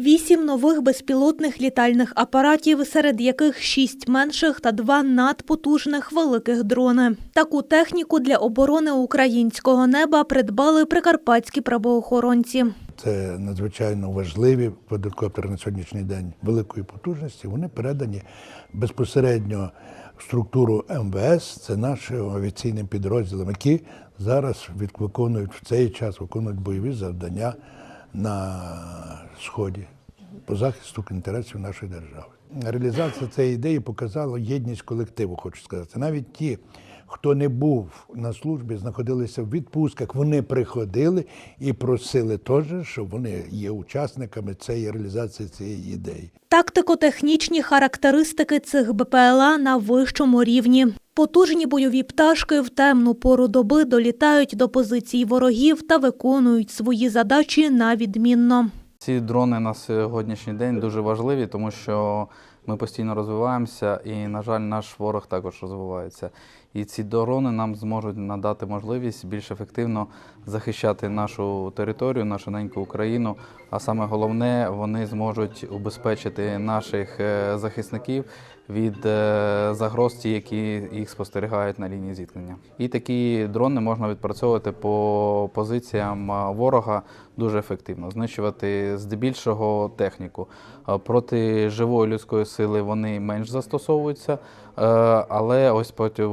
Вісім нових безпілотних літальних апаратів, серед яких шість менших та два надпотужних великих дрони. Таку техніку для оборони українського неба придбали прикарпатські правоохоронці. Це надзвичайно важливі квадрокоптери на сьогоднішній день великої потужності. Вони передані безпосередньо в структуру МВС. Це нашим авіаційним підрозділам, які зараз виконують в цей час виконують бойові завдання на сході по захисту інтересів нашої держави. Реалізація цієї ідеї показала єдність колективу, хочу сказати. Навіть ті, хто не був на службі, знаходилися в відпустках, вони приходили і просили теж, щоб вони є учасниками цієї реалізації цієї ідеї. Тактико-технічні характеристики цих БПЛА на вищому рівні. Потужні бойові пташки в темну пору доби долітають до позицій ворогів та виконують свої задачі на відмінно. Ці дрони на сьогоднішній день дуже важливі, тому що ми постійно розвиваємося, і, на жаль, наш ворог також розвивається. І ці дрони нам зможуть надати можливість більш ефективно захищати нашу територію, нашу неньку Україну. А саме головне, вони зможуть убезпечити наших е, захисників від е, загроз, ті, які їх спостерігають на лінії зіткнення. І такі дрони можна відпрацьовувати по позиціям ворога дуже ефективно, знищувати здебільшого техніку. Проти живої людської сили вони менш застосовуються, е, але ось проти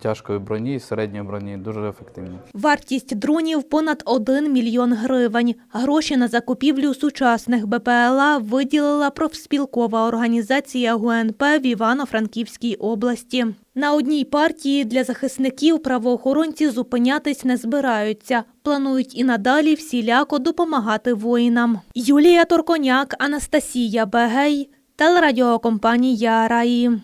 тяжкої броні, і середньої броні дуже ефективні. Вартість дронів понад 1 мільйон гривень. Гроші на закупівлю сучасних БПЛА виділила профспілкова організація ГУНП в Івано-Франківській області. На одній партії для захисників правоохоронці зупинятись не збираються. Планують і надалі всіляко допомагати воїнам. Юлія Торконяк, Анастасія Бегей, телерадіокомпанія Раї.